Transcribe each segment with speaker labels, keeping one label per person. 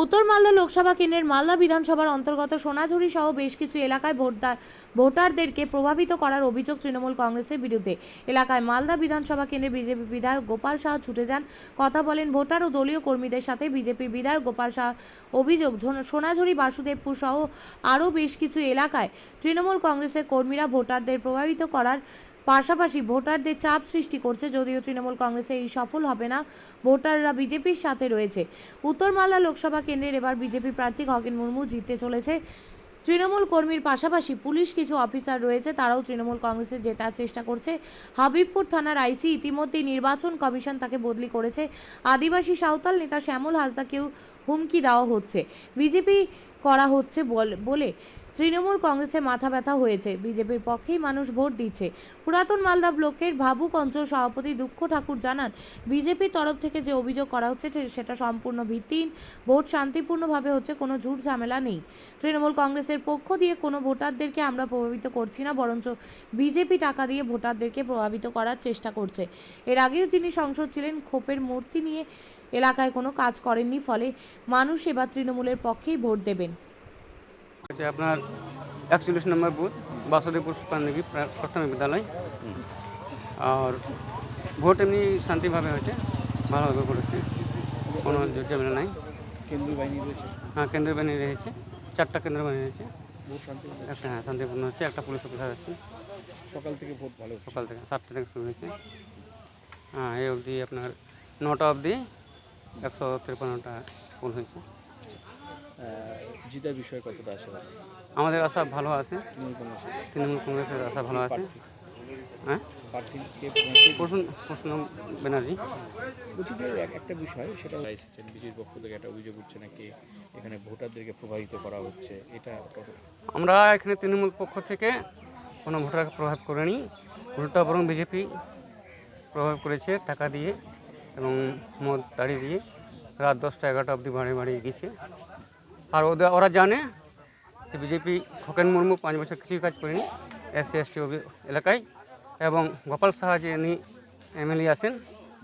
Speaker 1: উত্তর মালদা লোকসভা কেন্দ্রের মালদা বিধানসভার অন্তর্গত সোনাঝুরি সহ বেশ কিছু এলাকায় ভোটদার ভোটারদেরকে প্রভাবিত করার অভিযোগ তৃণমূল কংগ্রেসের বিরুদ্ধে। এলাকায় মালদা বিধানসভা কেন্দ্রে বিজেপি বিধায়ক গোপাল শাহ ছুটে যান। কথা বলেন ভোটার ও দলীয় কর্মীদের সাথে বিজেপি বিধায়ক গোপাল শাহ। অভিযোগ সোনাঝুরি বাসুদেবপুর সহ আরও বেশ কিছু এলাকায় তৃণমূল কংগ্রেসের কর্মীরা ভোটারদের প্রভাবিত করার পাশাপাশি ভোটারদের চাপ সৃষ্টি করছে, যদিও তৃণমূল কংগ্রেসে এই সফল হবে না। ভোটাররা বিজেপির সাথে রয়েছে। উত্তর মালদা লোকসভা কেন্দ্রের এবার বিজেপি প্রার্থী খগেন মুর্মু জিততে চলেছে। তৃণমূল কর্মীর পাশাপাশি পুলিশ কিছু অফিসার রয়েছে, তারাও তৃণমূল কংগ্রেসে জেতার চেষ্টা করছে। হাবিবপুর থানার আইসি ইতিমধ্যেই নির্বাচন কমিশন তাকে বদলি করেছে। আদিবাসী সাঁওতাল নেতা শ্যামল হাসদাকেও হুমকি দেওয়া হচ্ছে। বিজেপি করা হচ্ছে বলে তৃণমূল কংগ্রেসে মাথা ব্যথা হয়েছে। বিজেপির পক্ষেই মানুষ ভোট দিচ্ছে। পুরাতন মালদা ব্লকের ভাবুক অঞ্চল সভাপতি দুঃখ ঠাকুর জানান, বিজেপির তরফ থেকে যে অভিযোগ করা হচ্ছে সেটা সম্পূর্ণ ভিত্তিহীন। ভোট শান্তিপূর্ণভাবে হচ্ছে, কোনো ঝুট ঝামেলা নেই। তৃণমূল কংগ্রেসের পক্ষ দিয়ে কোনো ভোটারদেরকে আমরা প্রভাবিত করছি না, বরঞ্চ বিজেপি টাকা দিয়ে ভোটারদেরকে প্রভাবিত করার চেষ্টা করছে। এর আগেও যিনি সংসদ ছিলেন, খোপের মূর্তি নিয়ে এলাকায় কোনো কাজ করেননি, ফলে মানুষ এবার তৃণমূলের পক্ষেই ভোট দেবেন।
Speaker 2: আছে আপনার একচল্লিশ নম্বর বুথ বাসুদেবপুর সুপারনিকি প্রাথমিক বিদ্যালয়। আর ভোট এমনি শান্তিভাবে হয়েছে ভালোভাবে ভোট হচ্ছে। কোনো ঝামেলা নাই।
Speaker 3: কেন্দ্রীয় বাহিনী রয়েছে?
Speaker 2: হ্যাঁ কেন্দ্রীয় বাহিনী রয়েছে চারটা কেন্দ্র বাহিনী রয়েছে। হ্যাঁ শান্তিপূর্ণ হচ্ছে একটা পুলিশ অফিসার আছে।
Speaker 3: সকাল থেকে ভোট ভালো
Speaker 2: সকাল থেকে সাতটা থেকে শুরু হয়েছে। হ্যাঁ এই অবধি আপনার নটা অবধি একশো তিপ্পান্নটা ফুল হয়েছে।
Speaker 3: জিতার বিষয়ে কতটা আশা
Speaker 2: আমাদের আশা ভালো আছে।
Speaker 3: তৃণমূল কংগ্রেসের
Speaker 2: আশা ভালো আছে। হ্যাঁ? ব্যানার্জি
Speaker 3: বলছি যে এক- একটা বিষয় সেটা এসেছেন বিজেপির পক্ষ থেকে একটা অভিযোগ উঠছে নাকি এখানে ভোটারদেরকে প্রভাবিত করা হচ্ছে এটা
Speaker 2: আমরা এখানে তৃণমূল পক্ষ থেকে কোনো ভোটারকে প্রভাব করেনি। উল্টা বরং বিজেপি প্রভাব করেছে টাকা দিয়ে এবং মদ তাড়ি দিয়ে। রাত দশটা এগারোটা অবধি বাড়ি বাড়ি গেছে। আর ওদের ওরা জানে যে বিজেপি খোকেন মুর্মু পাঁচ বছর কিছুই কাজ করেনি, এস সি, এস টি এলাকায়। এবং গোপাল সাহা যে ইনি এমএলএ আছেন,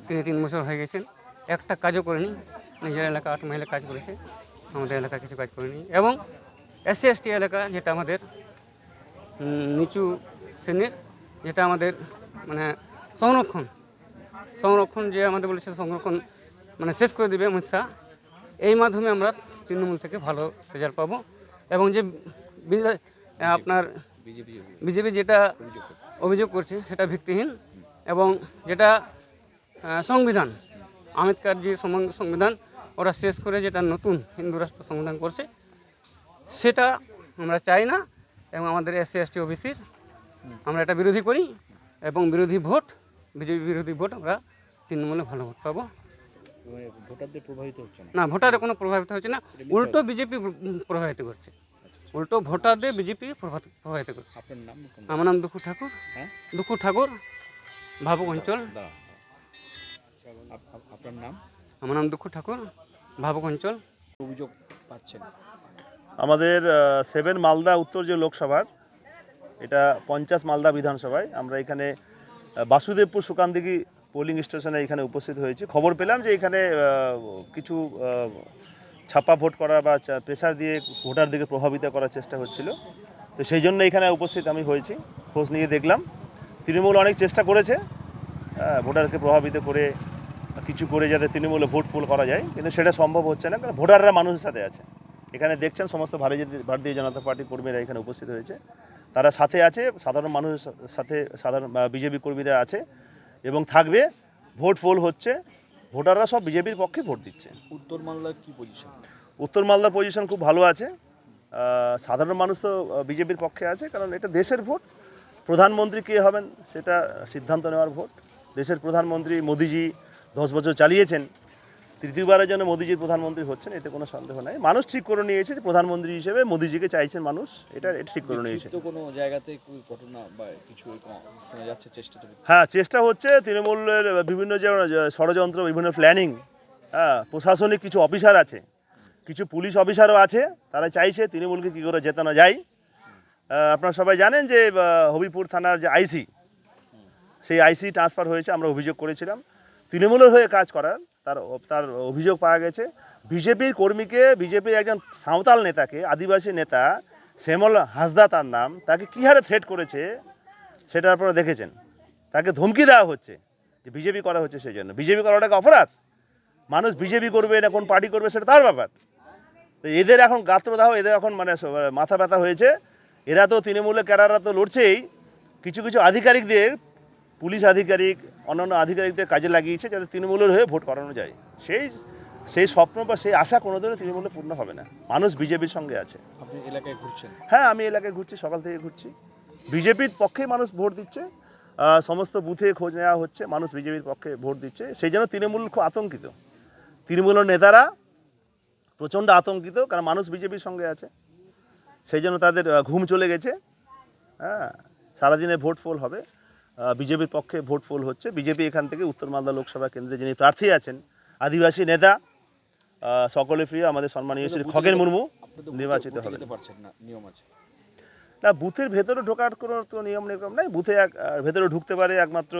Speaker 2: তিনি তিন বছর হয়ে গেছেন, একটা কাজও করেনি। নিজের এলাকা আট মহিলা কাজ করেছে, আমাদের এলাকা কিছু কাজ করেনি। এবং এসসি এসটি এলাকা যেটা আমাদের নিচু শ্রেণির, যেটা আমাদের মানে সংরক্ষণ। সংরক্ষণ যে আমাদের বলেছে, সংরক্ষণ মানে শেষ করে দেবে অমিত শাহ। এই মাধ্যমে আমরা তৃণমূল থেকে ভালো রেজাল্ট পাবো। এবং যে আপনার
Speaker 3: বিজেপি
Speaker 2: যেটা অভিযোগ করছে সেটা ভিত্তিহীন এবং যেটা সংবিধান আম্বেদকর যে সংবিধান, ওরা শেষ করে যেটা নতুন হিন্দু রাষ্ট্র সংবিধান করছে, সেটা আমরা চাই না। এবং আমাদের এসসি, এসটি, ওবিসির আমরা এটা বিরোধী করি এবং বিরোধী ভোট, বিজেপি বিরোধী ভোট আমরা তৃণমূলে ভালো ভোট পাবো।
Speaker 3: ভোটারদের প্রভাবিত হচ্ছে না।
Speaker 2: না ভোটারে কোনো প্রভাবিত হচ্ছে না। উল্টো বিজেপি প্রভাবিত করছে। উল্টো ভোটারদের বিজেপি প্রভাবিত করছে।
Speaker 3: আপনার নাম
Speaker 2: আমার নাম দুঃখু ঠাকুর।
Speaker 3: হ্যাঁ?
Speaker 2: দুঃখু ঠাকুর ভাবুক অঞ্চল।
Speaker 3: আপ- আপনার নাম?
Speaker 2: আমার নাম দুঃখু ঠাকুর ভাবুক অঞ্চল।
Speaker 3: অভিযোগ পাচ্ছেন।
Speaker 4: আমাদের সেভেন মালদা উত্তর যে লোকসভার এটা পঞ্চাশ মালদা বিধানসভায় আমরা এখানে বাসুদেবপুর সুকান্দিঘি পোলিং স্টেশনে এখানে উপস্থিত হয়েছি। খবর পেলাম যে এখানে কিছু ছাপা ভোট করা বা প্রেসার দিয়ে ভোটারদিকে প্রভাবিত করার চেষ্টা হচ্ছিল। তো সেই জন্য এখানে উপস্থিত আমি হয়েছি, খোঁজ নিয়ে দেখলাম। তৃণমূল অনেক চেষ্টা করেছে ভোটারকে প্রভাবিত করে কিছু করে যাতে তৃণমূলে ভোট পোল করা যায়, কিন্তু সেটা সম্ভব হচ্ছে না, কারণ ভোটাররা মানুষের সাথে আছে। এখানে দেখছেন সমস্ত ভারতীয় ভারতীয় জনতা পার্টি কর্মীরা এখানে উপস্থিত হয়েছে। তারা সাথে আছে, সাধারণ মানুষের সাথে, সাধারণ বিজেপি কর্মীরা আছে। এবং থাকবে ভোট ফোল হচ্ছে ভোটাররা সব বিজেপির পক্ষে ভোট দিচ্ছে।
Speaker 3: উত্তর মালদার কি পজিশন
Speaker 4: উত্তর মালদার পজিশন খুব ভালো আছে। সাধারণ মানুষ তো বিজেপির পক্ষে আছে কারণ এটা দেশের ভোট। প্রধানমন্ত্রী কে হবেন সেটা সিদ্ধান্ত নেওয়ার ভোট। দেশের প্রধানমন্ত্রী মোদিজি দশ বছর চালিয়েছেন। তৃতীয়বারের জন্য মোদিজির প্রধানমন্ত্রী হচ্ছেন এতে কোনো সন্দেহ নাই। মানুষ ঠিক করে নিয়েছে যে প্রধানমন্ত্রী হিসেবে মোদিজিকে চাইছেন মানুষ এটা এটা ঠিক করে নিয়েছে।
Speaker 3: কোনো জায়গাতে ঘটনা বা কিছু শোনা যাচ্ছে চেষ্টা
Speaker 4: হ্যাঁ চেষ্টা হচ্ছে তৃণমূলের বিভিন্ন যে যে ষড়যন্ত্র বিভিন্ন প্ল্যানিং হ্যাঁ প্রশাসনিক কিছু অফিসার আছে কিছু পুলিশ অফিসারও আছে তারা চাইছে তৃণমূলকে কী করে জেতানো যায়। আপনারা সবাই জানেন যে হবিপুর থানার যে আইসি সেই আইসি ট্রান্সফার হয়েছে আমরা অভিযোগ করেছিলাম। তৃণমূলের হয়ে কাজ করার তার তার অভিযোগ পাওয়া গেছে। বিজেপির কর্মীকে, বিজেপির একজন সাঁওতাল নেতাকে, আদিবাসী নেতা শ্যামল হাসদা তার নাম, তাকে কী হারে থ্রেট করেছে সেটা আপনারা দেখেছেন। তাকে ধমকি দেওয়া হচ্ছে যে বিজেপি করা হচ্ছে সেই জন্য বিজেপি করাটাকে অপরাধ? মানুষ বিজেপি করবে না, কোন পার্টি করবে সেটা তার ব্যাপার। তো এদের এখন গাত্রদাহ, এদের এখন মানে মাথা ব্যথা হয়েছে। এরা তো তৃণমূলের ক্যাডাররা তো লড়ছেই। কিছু কিছু আধিকারিকদের পুলিশ আধিকারিক অন্যান্য আধিকারিকদের কাজে লাগিয়েছে যাতে তৃণমূলের হয়ে ভোট করানো যায়। সেই সেই স্বপ্ন বা সেই আশা কোনোদিনও তৃণমূলে পূর্ণ হবে না। মানুষ বিজেপির সঙ্গে আছে।
Speaker 3: আপনি এলাকায় ঘুরছেন?
Speaker 4: হ্যাঁ আমি এলাকায় ঘুরছি সকাল থেকে ঘুরছি। বিজেপির পক্ষেই মানুষ ভোট দিচ্ছে সমস্ত বুথে খোঁজ নেওয়া হচ্ছে মানুষ বিজেপির পক্ষে ভোট দিচ্ছে। সেই জন্য তৃণমূল খুব আতঙ্কিত। তৃণমূলের নেতারা প্রচণ্ড আতঙ্কিত কারণ মানুষ বিজেপির সঙ্গে আছে। সেই জন্য তাদের ঘুম চলে গেছে। হ্যাঁ সারাদিনে ভোট ফোল হবে। বিজেপির পক্ষে ভোট ফোল হচ্ছে। বিজেপি এখান থেকে উত্তর মালদা লোকসভা কেন্দ্রে যিনি প্রার্থী আছেন আদিবাসী নেতা সকলে প্রিয় আমাদের সম্মানীয় শ্রী খগেন মুর্মু নির্বাচিত হবেন।
Speaker 3: না
Speaker 4: বুথের ভেতরে ঢোকার কোনো তো নিয়ম নিয়ম নাই বুথে এক ভেতরে ঢুকতে পারে একমাত্র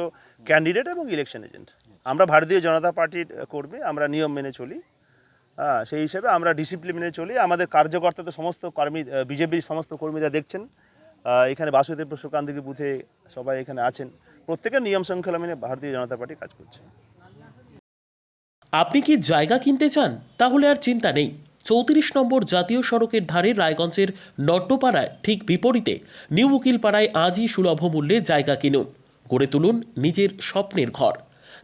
Speaker 4: ক্যান্ডিডেট এবং ইলেকশন এজেন্ট আমরা ভারতীয় জনতা পার্টির কর্মী আমরা নিয়ম মেনে চলি। হ্যাঁ সেই হিসেবে আমরা ডিসিপ্লিন মেনে চলি। আমাদের কার্যকর্তা তো সমস্ত কর্মী বিজেপির সমস্ত কর্মীরা দেখছেন। এখানে বাসুদেব সুকান্তিকে বুথে সবাই এখানে আছেন। প্রত্যেকের নিয়ম শৃঙ্খলা মেনে ভারতীয় জনতা পার্টি কাজ করছে।
Speaker 5: আপনি কি জায়গা কিনতে চান? তাহলে আর চিন্তা নেই। চৌত্রিশ নম্বর জাতীয় সড়কের ধারে রায়গঞ্জের নট্টপাড়ায় ঠিক বিপরীতে নিউ উকিলপাড়ায় আজই সুলভ মূল্যে জায়গা কিনুন। গড়ে তুলুন নিজের স্বপ্নের ঘর।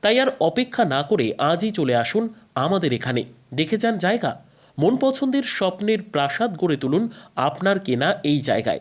Speaker 5: তাই আর অপেক্ষা না করে আজই চলে আসুন আমাদের এখানে। দেখে যান জায়গা। মন পছন্দের স্বপ্নের প্রাসাদ গড়ে তুলুন আপনার কেনা এই জায়গায়।